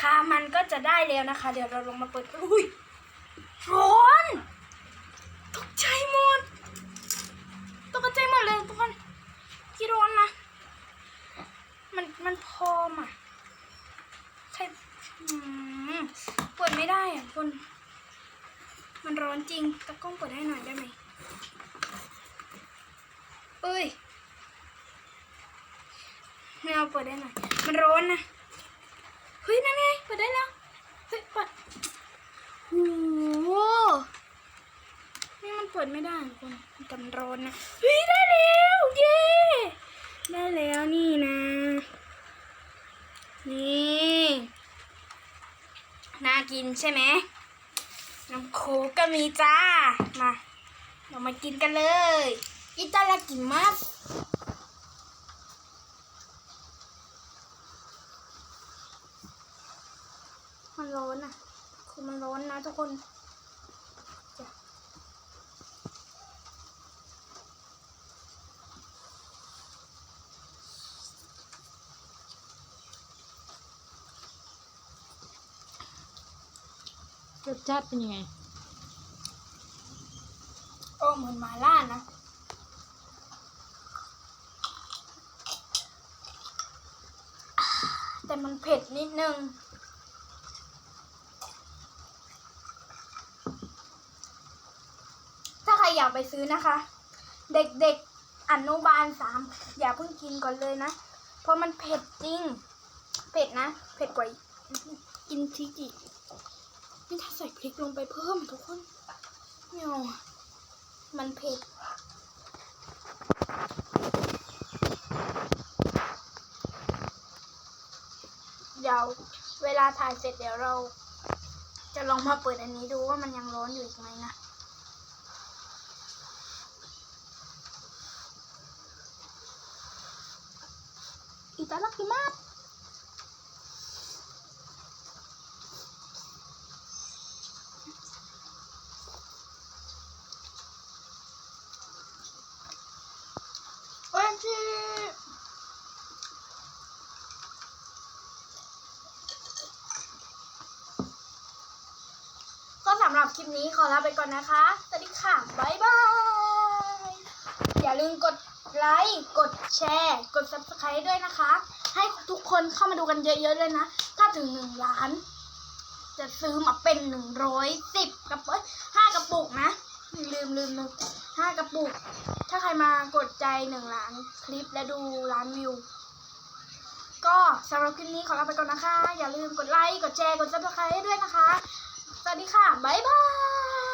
นะคะ มันก็จะได้แล้วนะคะ เดี๋ยวเราลงมาเปิดอุ้ยร้อนตกใจหมดตกใจหมดเลยทุกคนที่ร้อนนะมันมันพอมอะใครเปิดไม่ได้อะคนมันร้อนจริงตะกล้องเปิดให้หน่อยได้ไหมเอ้ยไม่เอาเปิดได้หน่อย มันร้อนนะ ฮ้ยนั่นไงเปิดได้แล้ว เฮ้ยเปิดโอ้โหนี่มันเปิดไม่ได้คนมันกำร้อนนะ เฮ้ยได้แล้วเย้ได้แล้วนี่นะ นี่น่ากินใช่ไหมน้ำโคกก็มีจ้า มา เรามากินกันเลย อิตาลากิมัส มันร้อนอะ คือมันร้อนนะทุกคนจ้ะรสชาติเป็นยังไงโอ้เหมือนหมาล่านะ แต่มันเผ็ดนิดนึง ถ้าใคร อย่าไปซื้อนะคะ เด็กๆอนุบาลสามอย่าเพิ่งกินก่อนเลยนะ เพราะมันเผ็ดจริง เผ็ดนะ เผ็ดกว่ากินพริกอีนี่ถ้าใส่พริกลงไปเพิ่มทุกคนไม่เอาอะมันเผ็ดเดี๋ยวเวลาถ่ายเสร็จเดี๋ยวเรา จะลองมาเปิดอันนี้ดูว่ามันยังร้อนอยู่อีกไหมนะ ตาลักคือมาวันที่ก็สำหรับคลิปนี้ขอลาไปก่อนนะคะ สวัสดีค่ะ บ๊ายบาย อย่าลืมกด ไลค์ กดแชร์ กด subscribe ด้วยนะคะ ให้ทุกคนเข้ามาดูกันเยอะๆเลยนะ ถ้าถึงหนึ่งล้าน จะซื้อมาเป็นหนึ่งร้อยสิบกระปุกห้ากระปุกนะ ลืมลืมลืมห้ากระปุก ถ้าใครมากดใจหนึ่งล้านคลิปและดูล้านวิว ก็สำหรับคลิปนี้ขอลาไปก่อนนะคะ อย่าลืมกดไลค์ กดแชร์ กด subscribe ด้วยนะคะ สวัสดีค่ะ บ๊ายบาย